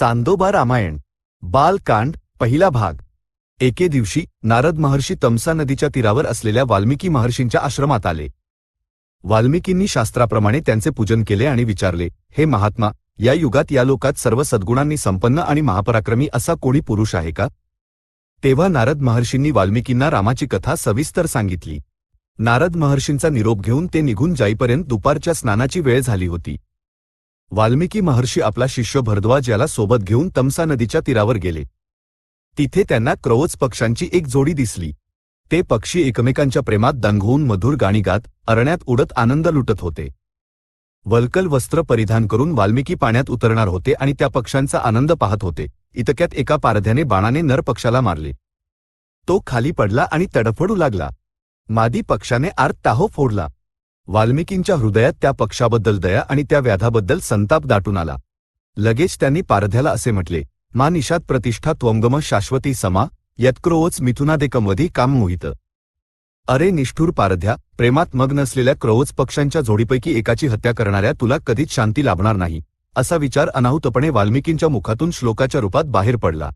चांदोबा रामायण बालकांड पहिला भाग. एके दिवशी नारद महर्षी तमसा नदीच्या तीरावर असलेल्या वाल्मिकी महर्षींच्या आश्रमात आले. वाल्मिकींनी शास्त्राप्रमाणे त्यांचे पूजन केले आणि विचारले हे महात्मा या युगात या लोकात सर्व सद्गुणांनी संपन्न आणि महापराक्रमी असा कोणी पुरुष आहे का? तेव्हा नारद महर्षींनी वाल्मिकींना रामाची कथा सविस्तर सांगितली. नारद महर्षींचा निरोप घेऊन ते निघून जाईपर्यंत दुपारच्या स्नानाची वेळ झाली होती. वाल्मिकी महर्षी आपला शिष्य भरद्वाज याला सोबत घेऊन तमसा नदीच्या तीरावर गेले. तिथे त्यांना क्रवच पक्ष्यांची एक जोडी दिसली. ते पक्षी एकमेकांच्या प्रेमात दंघवून मधुर गाणी गात अरण्यात उडत आनंद लुटत होते. वल्कल वस्त्र परिधान करून वाल्मिकी पाण्यात उतरणार होते आणि त्या पक्ष्यांचा आनंद पाहत होते. इतक्यात एका पारध्याने बाणाने नर पक्षाला मारले. तो खाली पडला आणि तडफडू लागला. मादी पक्षाने आर्त ताहो फोडला. वाल्मिकींच्या हृदयात त्या पक्षाबद्दल दया आणि त्या व्याधाबद्दल संताप दाटून आला. लगेच त्यांनी पारध्याला असे म्हटले मा निषाद प्रतिष्ठा त्वंगम शाश्वती समा यत्क्रोवच मिथुनादेकमवधी काम मोहित. अरे निष्ठूर पारध्या प्रेमात मग्न असलेल्या क्रोवच पक्षांच्या जोडीपैकी एकाची हत्या करणाऱ्या तुला कधीच शांती लाभणार नाही असा विचार अनाहुतपणे वाल्मिकींच्या मुखातून श्लोकाच्या रूपात बाहेर पडला.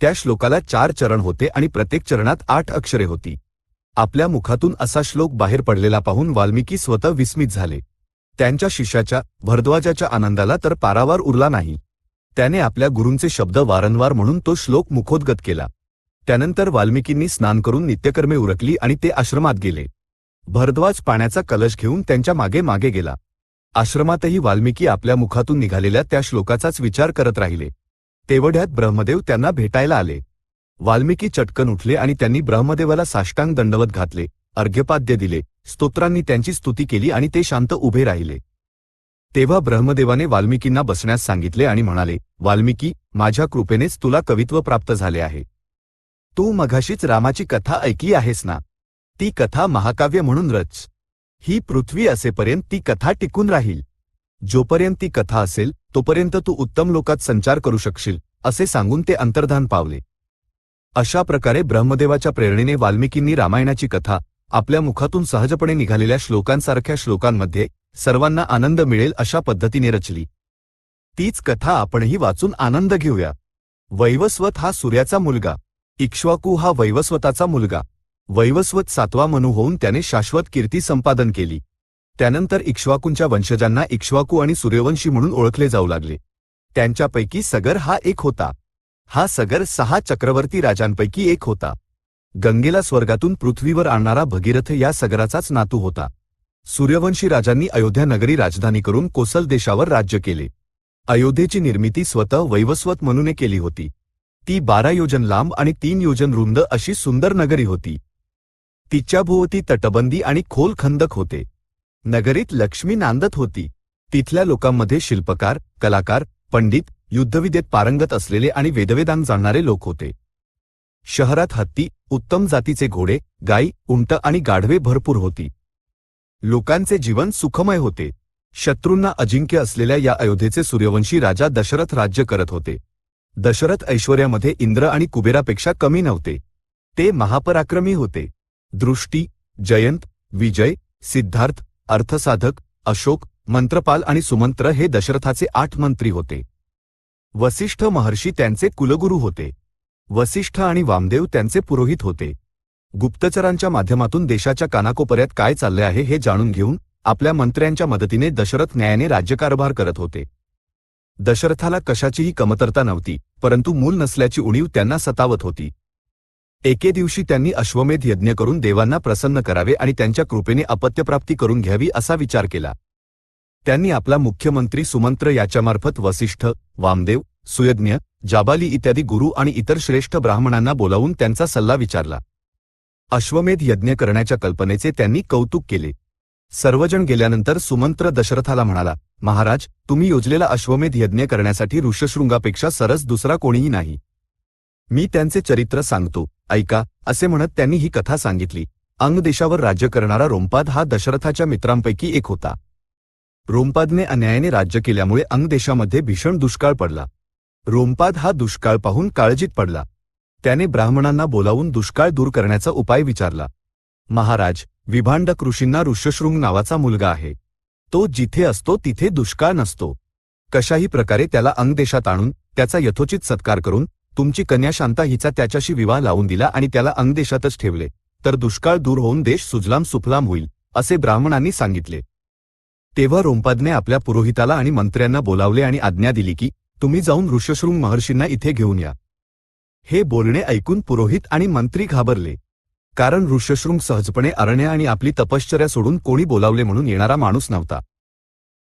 त्या श्लोकाला चार चरण होते आणि प्रत्येक चरणात आठ अक्षरे होती. आपल्या मुखातून असा श्लोक बाहेर पडलेला पाहून वाल्मिकी स्वतः विस्मित झाले. त्यांच्या शिष्याच्या भरद्वाजाच्या आनंदाला तर पारावार उरला नाही. त्याने आपल्या गुरूंचे शब्द वारंवार म्हणून तो श्लोक मुखोद्गत केला. त्यानंतर वाल्मिकींनी स्नान करून नित्यकर्मे उरकली आणि ते आश्रमात गेले. भरद्वाज पाण्याचा कलश घेऊन त्यांच्या मागे मागे गेला. आश्रमातही वाल्मिकी आपल्या मुखातून निघालेल्या त्या श्लोकाचाच विचार करत राहिले. तेवढ्यात ब्रह्मदेव त्यांना भेटायला आले. वाल्मिकी चटकन उठले आणि त्यांनी ब्रह्मदेवाला साष्टांग दंडवत घातले अर्घ्यपाद्य दिले स्तोत्रांनी त्यांची स्तुती केली आणि ते शांत उभे राहिले. तेव्हा ब्रह्मदेवाने वाल्मिकींना बसण्यास सांगितले आणि म्हणाले वाल्मिकी माझ्या कृपेनेच तुला कवित्व प्राप्त झाले आहे. तू मघाशीच रामाची कथा ऐकली आहेस ना? ती कथा महाकाव्य म्हणून रच. ही पृथ्वी असेपर्यंत ती कथा टिकून राहील. जोपर्यंत ती कथा असेल तोपर्यंत तू उत्तम लोकात संचार करू शकशील असे सांगून ते अंतर्धान पावले. अशा प्रकारे ब्रह्मदेवाच्या प्रेरणेने वाल्मिकींनी रामायणाची कथा आपल्या मुखातून सहजपणे निघालेल्या श्लोकांसारख्या श्लोकांमध्ये सर्वांना आनंद मिळेल अशा पद्धतीने रचली. तीच कथा आपणही वाचून आनंद घेऊया. वैवस्वत हा सूर्याचा मुलगा. इक्ष्वाकू हा वैवस्वताचा मुलगा. वैवस्वत सातवा मनू होऊन त्याने शाश्वत कीर्ती संपादन केली. त्यानंतर इक्ष्वाकूंच्या वंशजांना इक्ष्वाकू आणि सूर्यवंशी म्हणून ओळखले जाऊ लागले. त्यांच्यापैकी सगर हा एक होता. हा सगर सहा चक्रवर्ती राजांपैकी एक होता. गंगेला स्वर्गातून पृथ्वीवर आणणारा भगीरथ या सगराचाच नातू होता. सूर्यवंशी राजांनी अयोध्या नगरी राजधानी करून कोसल देशावर राज्य केले. अयोध्येची निर्मिती स्वतः वैवस्वत म्हणून केली होती. ती बारा योजन लांब आणि तीन योजन रुंद अशी सुंदर नगरी होती. तिच्याभोवती तटबंदी आणि खोल खंदक होते. नगरीत लक्ष्मी नांदत होती. तिथल्या लोकांमध्ये शिल्पकार कलाकार पंडित युद्धविद्येत पारंगत असलेले आणि वेदवेदांग जाणणारे लोक होते. शहरात हत्ती उत्तम जातीचे घोडे गाई उंट आणि गाढवे भरपूर होती. लोकांचे जीवन सुखमय होते. शत्रूंना अजिंक्य असलेल्या या अयोध्येचे सूर्यवंशी राजा दशरथ राज्य करत होते. दशरथ ऐश्वर्यामध्ये इंद्र आणि कुबेरापेक्षा कमी नव्हते. ते महापराक्रमी होते. दृष्टी जयंत विजय सिद्धार्थ अर्थसाधक अशोक मंत्रपाल आणि सुमंत्र हे दशरथाचे आठ मंत्री होते. वसिष्ठ महर्षी त्यांचे कुलगुरू होते. वसिष्ठ आणि वामदेव त्यांचे पुरोहित होते. गुप्तचरांच्या माध्यमातून देशाच्या कानाकोपऱ्यात काय चालले आहे हे जाणून घेऊन आपल्या मंत्र्यांच्या मदतीने दशरथ न्यायाने राज्यकारभार करत होते. दशरथाला कशाचीही कमतरता नव्हती परंतु मूल नसल्याची उणीव त्यांना सतावत होती. एके दिवशी त्यांनी अश्वमेध यज्ञ करून देवांना प्रसन्न करावे आणि त्यांच्या कृपेने अपत्यप्राप्ती करून घ्यावी असा विचार केला. त्यांनी आपला मुख्यमंत्री सुमंत्र याच्यामार्फत वसिष्ठ वामदेव सुयज्ञ जाबाली इत्यादी गुरु आणि इतर श्रेष्ठ ब्राह्मणांना बोलावून त्यांचा सल्ला विचारला. अश्वमेध यज्ञ करण्याच्या कल्पनेचे त्यांनी कौतुक केले. सर्वजण गेल्यानंतर सुमंत्र दशरथाला म्हणाला महाराज तुम्ही योजलेला अश्वमेध यज्ञ करण्यासाठी ऋषशृंगापेक्षा सरस दुसरा कोणीही नाही. मी त्यांचे चरित्र सांगतो. ऐका असे म्हणत त्यांनी ही कथा सांगितली. अंगदेशावर राज्य करणारा रोमपाद हा दशरथाच्या मित्रांपैकी एक होता. रोमपादने अन्यायाने राज्य केल्यामुळे अंग देशामध्ये भीषण दुष्काळ पडला. रोमपाद हा दुष्काळ पाहून काळजीत पडला. त्याने ब्राह्मणांना बोलावून दुष्काळ दूर करण्याचा उपाय विचारला. महाराज विभांड ऋषींना ऋष्यशृंग नावाचा मुलगा आहे. तो जिथे असतो तिथे दुष्काळ नसतो. कशाही प्रकारे त्याला अंगदेशात आणून त्याचा यथोचित सत्कार करून तुमची कन्या शांता हिचा त्याच्याशी विवाह लावून दिला आणि त्याला अंगदेशातच ठेवले तर दुष्काळ दूर होऊन देश सुजलाम सुफलाम होईल असे ब्राह्मणांनी सांगितले. तेव्हा रोमपादने आपल्या पुरोहिताला आणि मंत्र्यांना बोलावले आणि आज्ञा दिली की तुम्ही जाऊन ऋषशृंग महर्षींना इथे घेऊन या. हे बोलणे ऐकून पुरोहित आणि मंत्री घाबरले. कारण ऋषशृंग सहजपणे अरण्य आणि आपली तपश्चर्या सोडून कोणी बोलावले म्हणून येणारा माणूस नव्हता.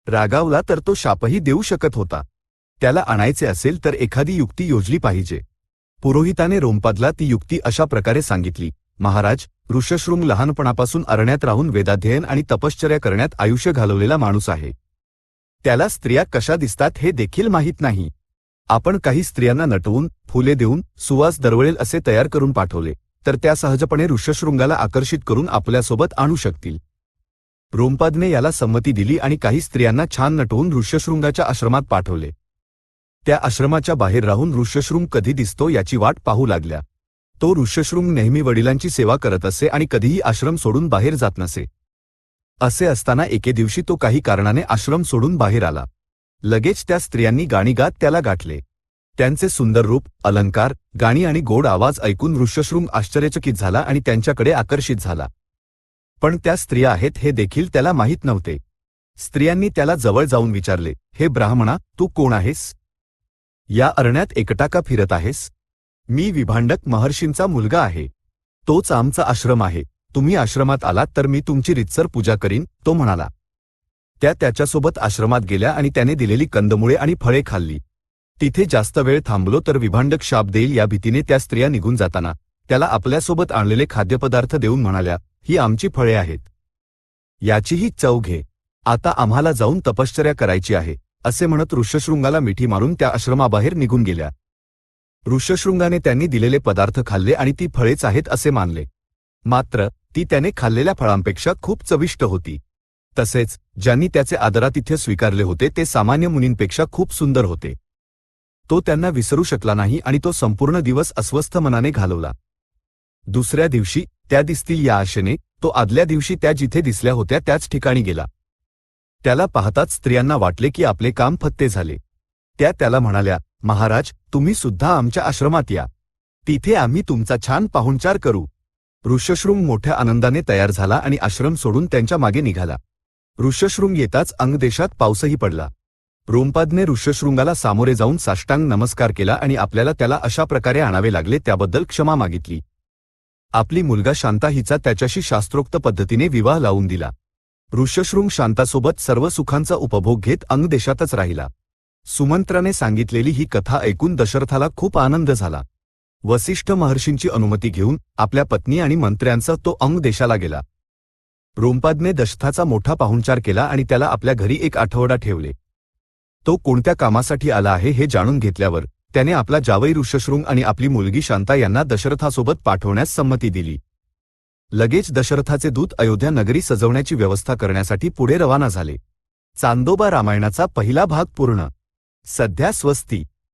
रागावला तर तो शापही देऊ शकत होता. त्याला आणायचे असेल तर एखादी युक्ती योजली पाहिजे. पुरोहिताने रोमपादला ती युक्ती अशा प्रकारे सांगितली महाराज ऋषशृंग लहानपणापासून अरण्यात राहून वेदाध्ययन आणि तपश्चर्या करण्यात आयुष्य घालवलेला माणूस आहे. त्याला स्त्रिया कशा दिसतात हे देखील माहीत नाही. आपण काही स्त्रियांना नटवून फुले देऊन सुवास दरवळेल असे तयार करून पाठवले तर त्या सहजपणे ऋषशृंगाला आकर्षित करून आपल्यासोबत आणू शकतील. रोमपादने याला संमती दिली आणि काही स्त्रियांना छान नटवून ऋषशृंगाच्या आश्रमात पाठवले. त्या आश्रमाच्या बाहेर राहून ऋषशृंग कधी दिसतो याची वाट पाहू लागल्या. तो ऋषशृंग नेहमी वडिलांची सेवा करत असे आणि कधीही आश्रम सोडून बाहेर जात नसे. असे असताना एके दिवशी तो काही कारणाने आश्रम सोडून बाहेर आला. लगेच त्या स्त्रियांनी गाणी गात त्याला गाठले. त्यांचे सुंदर रूप अलंकार गाणी आणि गोड आवाज ऐकून ऋषशृंग आश्चर्यचकित झाला आणि त्यांच्याकडे आकर्षित झाला. पण त्या स्त्रिया आहेत हे देखील त्याला माहीत नव्हते. स्त्रियांनी त्याला जवळ जाऊन विचारले हे ब्राह्मणा तू कोण आहेस? या अरण्यात एकटा का फिरत आहेस? मी विभांडक महर्षींचा मुलगा आहे. तोच आमचा आश्रम आहे. तुम्ही आश्रमात आलात तर मी तुमची रितसर पूजा करीन तो म्हणाला. त्या त्याच्यासोबत आश्रमात गेल्या आणि त्याने दिलेली कंदमुळे आणि फळे खाल्ली. तिथे जास्त वेळ थांबलो तर विभांडक शाप देईल या भीतीने त्या स्त्रिया निघून जाताना त्याला आपल्यासोबत आणलेले खाद्यपदार्थ देऊन म्हणाल्या ही आमची फळे आहेत. याचीही चव घे. आता आम्हाला जाऊन तपश्चर्या करायची आहे असे म्हणत ऋषशृंगाला मिठी मारून त्या आश्रमाबाहेर निघून गेल्या. ऋषशृंगाने त्यांनी दिलेले पदार्थ खाल्ले आणि ती फळेच आहेत असे मानले. मात्र ती त्याने खाल्लेल्या फळांपेक्षा खूप चविष्ट होती. तसेच ज्यांनी त्याचे आदरातिथ्य स्वीकारले होते ते सामान्य मुनींपेक्षा खूप सुंदर होते. तो त्यांना विसरू शकला नाही आणि तो संपूर्ण दिवस अस्वस्थ मनाने घालवला. दुसऱ्या दिवशी त्या दिसतील या आशेने तो आदल्या दिवशी त्या जिथे दिसल्या होत्या त्याच ठिकाणी गेला. त्याला पाहताच स्त्रियांना वाटले की आपले काम फत्ते झाले. त्या त्याला म्हणाल्या महाराज तुम्ही सुद्धा आमच्या आश्रमात या. तिथे आम्ही तुमचा छान पाहुणचार करू. ऋषशृंग मोठ्या आनंदाने तयार झाला आणि आश्रम सोडून त्यांच्या मागे निघाला. ऋषशृंग येताच अंगदेशात पाऊसही पडला. रोमपादने ऋषशृंगाला सामोरे जाऊन साष्टांग नमस्कार केला आणि आपल्याला त्याला अशा प्रकारे आणावे लागले त्याबद्दल क्षमा मागितली. आपली मुलगा शांता हिचा त्याच्याशी शास्त्रोक्त पद्धतीने विवाह लावून दिला. ऋषशृंग शांतासोबत सर्व सुखांचा उपभोग घेत अंगदेशातच राहिला. सुमंत्राने सांगितलेली ही कथा ऐकून दशरथाला खूप आनंद झाला. वसिष्ठ महर्षींची अनुमती घेऊन आपल्या पत्नी आणि मंत्र्यांचा तो अंग देशाला गेला. रोमपादने दशथाचा मोठा पाहुणचार केला आणि त्याला आपल्या घरी एक आठवडा ठेवले. तो कोणत्या कामासाठी आला आहे हे जाणून घेतल्यावर त्याने आपला जावई ऋषशृंग आणि आपली मुलगी शांता यांना दशरथासोबत पाठवण्यास संमती दिली. लगेच दशरथाचे दूत अयोध्या नगरी सजवण्याची व्यवस्था करण्यासाठी पुढे रवाना झाले. चांदोबा रामायणाचा पहिला भाग पूर्ण सध्या स्वस्ती